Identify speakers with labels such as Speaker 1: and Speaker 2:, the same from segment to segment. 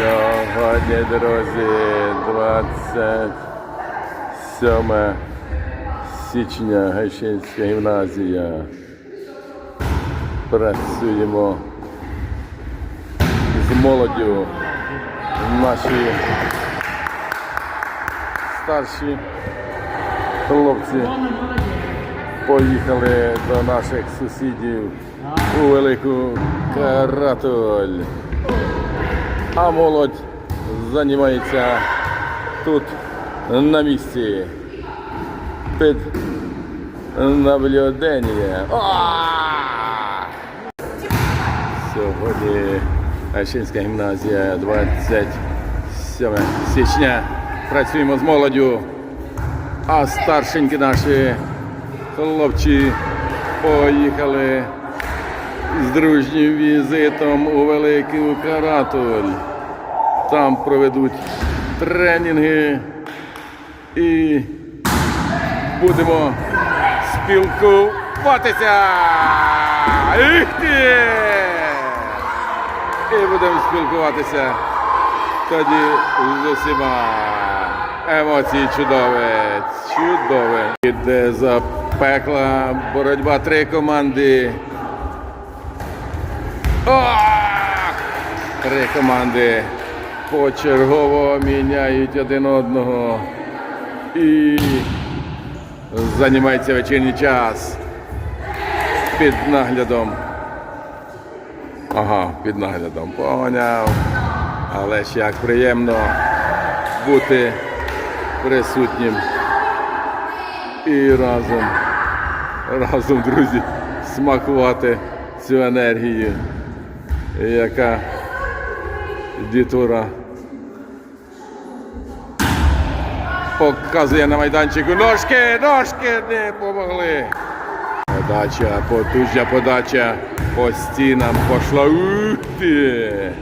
Speaker 1: Сьогодні, друзі, 27 січня Гайшинська гімназія. Працюємо з молоддю. Наші старші хлопці поїхали до наших сусідів у Велику Каратоль. А молодь займається тут на місці. Під наблюдення. Сьогодні Альшинська гімназія 27 січня. Працюємо з молоддю. А старшенькі наші хлопці поїхали з дружнім візитом у Великий Каратоль. Там проведуть тренінги і будемо спілкуватися. Їх! І будемо спілкуватися тоді з усіма. Емоції чудове, чудове. Іде запекла боротьба три команди. Три команди почергово міняють один одного і займається вечірній час під наглядом. Ага, під наглядом. Поняв. Але ж як приємно бути присутнім і разом, разом, друзі, смакувати цю енергію, яка дітура показує на майданчику. Ножки, ножки не помогли. Подача, потужна подача по стінам пошла. Ух ти!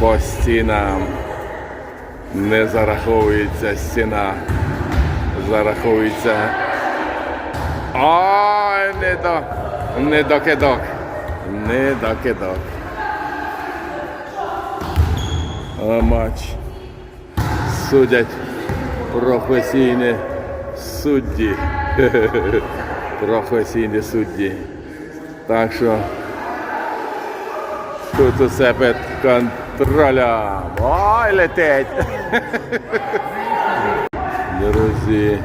Speaker 1: По стінам. Не зараховується стіна. Зараховується. Ой, не до. Не до кидок. Не до кидок. А матч. Судять професійні судді. Професійні судді. Так що тут усе під контролем. Ой, летить. Друзі,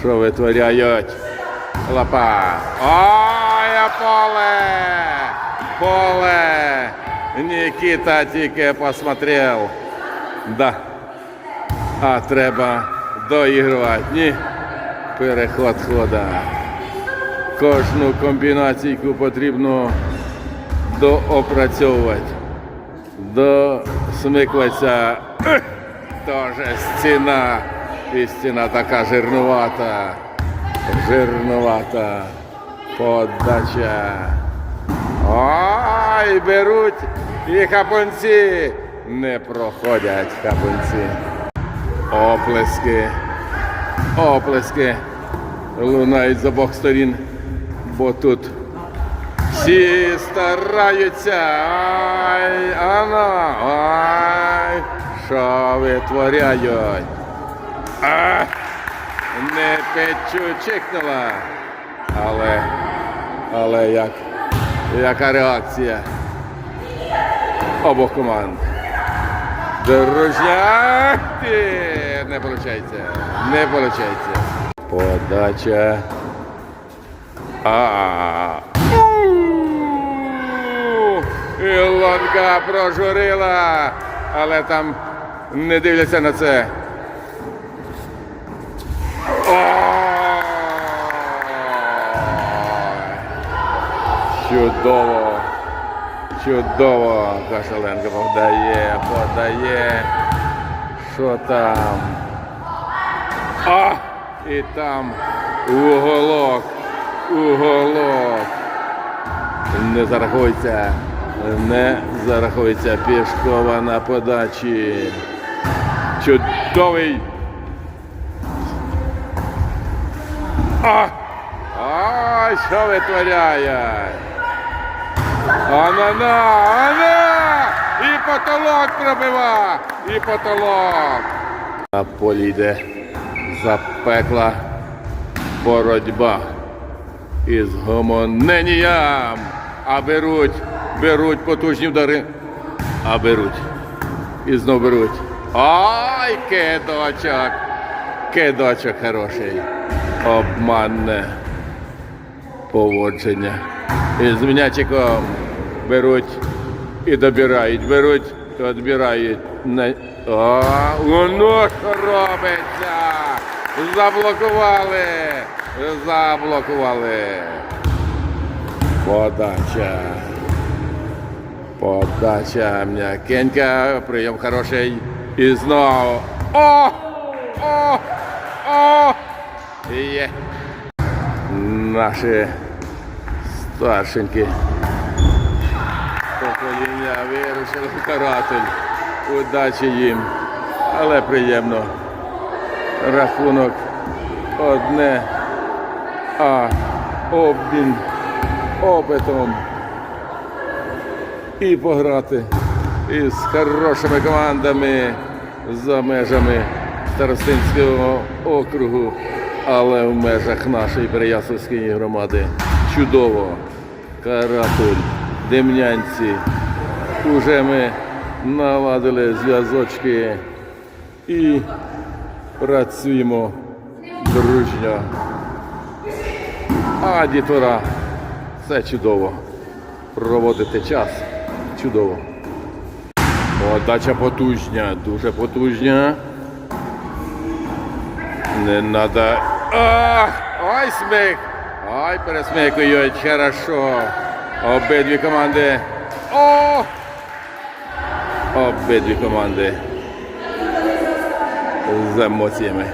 Speaker 1: що витворяють? Лапа. Ой, поле! Поле! Нікіта тільки посмотрел. Да. А треба доігрувати. Ні. Переход хода. Кожну комбінаційку потрібно доопрацьовувати. Досмикуватися. Ех! Тоже стіна. І стіна така жирнувата. Жирнувата. Подача. Ой, беруть і хапунці. Не проходять хапунці. Оплески. Оплески лунають з обох сторін, бо тут всі стараються. Ай, ано, ай, що витворяють. А, не печу чикнула. Але, але як, яка реакція обох команд? Дружня, ти, не виходить, не виходить. Подача. А. Ілонка прожурила, але там не дивляться на це. Чудово. Чудово. Кашаленко подає, подає. Що там? А! І там уголок, уголок. Не зарахується, не зарахується Пішкова на подачі. Чудовий. А! А, що витворяє? Анана, ана! І потолок пробива! І потолок! На полі йде запекла боротьба із гомоненням. А беруть, беруть потужні удари. А беруть. І знов беруть. Ай, кидочок! Кидочок хороший. Обманне поводження. З м'ячиком беруть і добирають, беруть, і відбирають. А, воно що робиться! Заблокували! Заблокували! Подача. Подача м'якенька, прийом хороший. І знову. О! О! О! Є. Наші старшенькі покоління вирушили каратель. Удачі їм. Але приємно. Рахунок одне, а обмін опитом і пограти із хорошими командами за межами Старостинського округу, але в межах нашої Переяславської громади чудово. Каратуль, Демнянці. Уже ми наладили зв'язочки і працюємо дружньо. А дітвора це чудово. Проводити час чудово. Подача потужня, дуже потужня. Не надо. Ах! Ой, сміх! Ой, пересмикують, хорошо. Обидві команди. О! Обидві команди. З емоціями.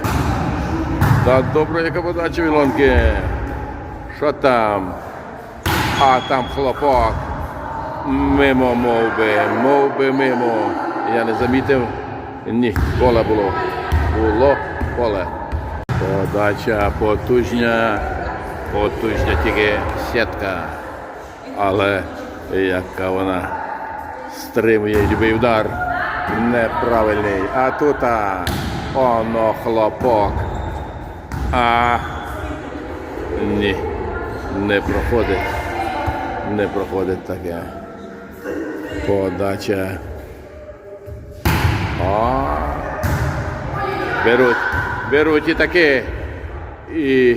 Speaker 1: Та добра яка подача Вілонки. Що там? А там хлопок. Мимо мов би, мов би мимо. Я не замітив. Ні, поле було. Було поле. Подача потужня. Потужня тільки сітка. Але яка вона стримує любий удар. Неправильний. А тут а, оно хлопок. А ні, не проходить. Не проходить таке. Подача. А, беруть, беруть і таки. І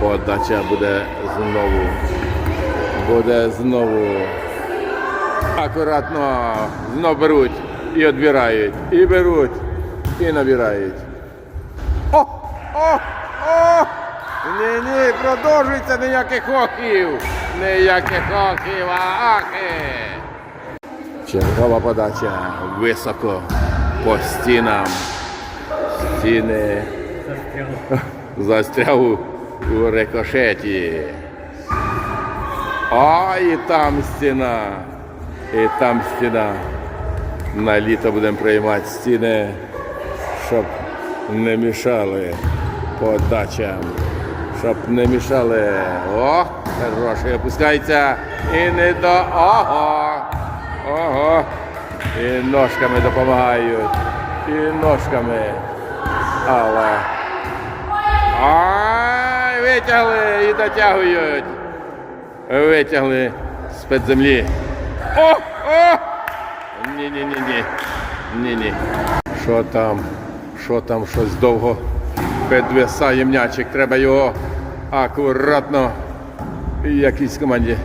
Speaker 1: подача буде знову. Буде знову. Акуратно знов беруть і відбирають. І беруть, і набирають. О! О! О! Ні, ні, продовжується ніяких хохів. Ніяких хохів, а ахи. Чергова подача високо по стінам. Стіни застряв у, рикошеті. А і там стіна. І там стіна. На літо будемо приймати стіни, щоб не мішали подачам. Щоб не мішали. О, хороший опускається. І не до. Ого! Ого! І ножками допомагають. І ножками. Але. Ай, витягли і дотягують. Витягли з-під землі. О! О! Ні-ні-ні-ні. Ні-ні. Що там? Що там щось довго підвисає м'ячик. Треба його акуратно якійсь команді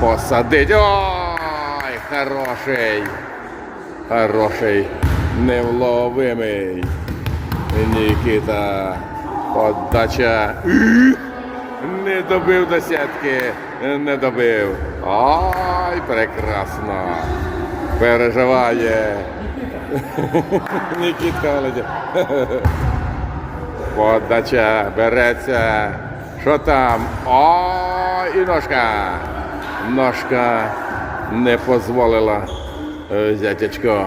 Speaker 1: посадити. Ой, хороший. Хороший. Невловимий. Нікіта. Подача. Не добив до сітки. Не добив. Ай, прекрасно. Переживає. Нікітка Володя. Подача береться. Що там? О, і ножка. Ножка не дозволила е, зятячко.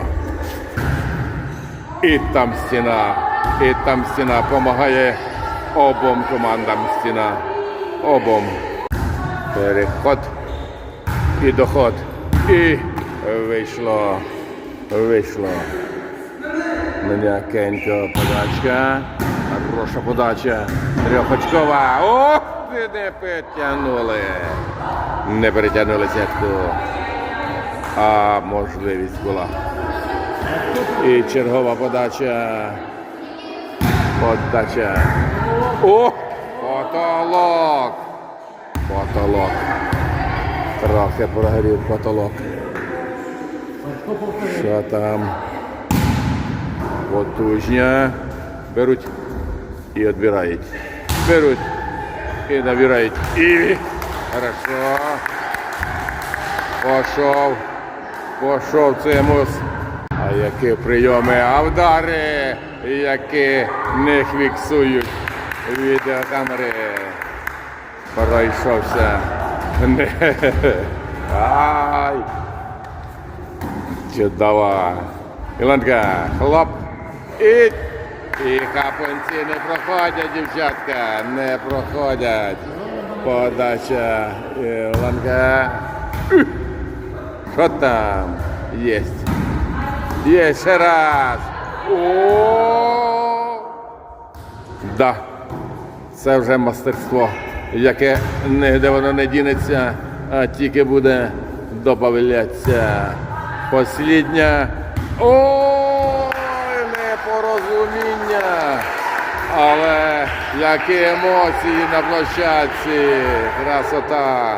Speaker 1: І там стіна. І там стіна допомагає обом командам стіна. Обом. Переход і доход. І Вийшло. Вийшло. М'якенько подачка. Хороша подача. Трьохочкова. Ох, не перетягнули. Не перетягнули сітку. А можливість була. І чергова подача. Подача. О! Потолок! Потолок. Трохи прогорів потолок. Що там? Потужня. Беруть і відбирають. Беруть і набирають. І. Хорошо. Пошов. Пошов цимус. А які прийоми, а вдари, які не фіксують відеокамери. Пройшовся. Не. Ай. Чудово. Ілонка, хлоп. І, і капонці не проходять, дівчатка. Не проходять. Подача. Ілонка. Що там? Єсть. Є ще раз. О! Да. Це вже мастерство, яке ніде воно не дінеться, а тільки буде добавлятися. Послідня. Ой, непорозуміння. Але які емоції на площадці. Красота.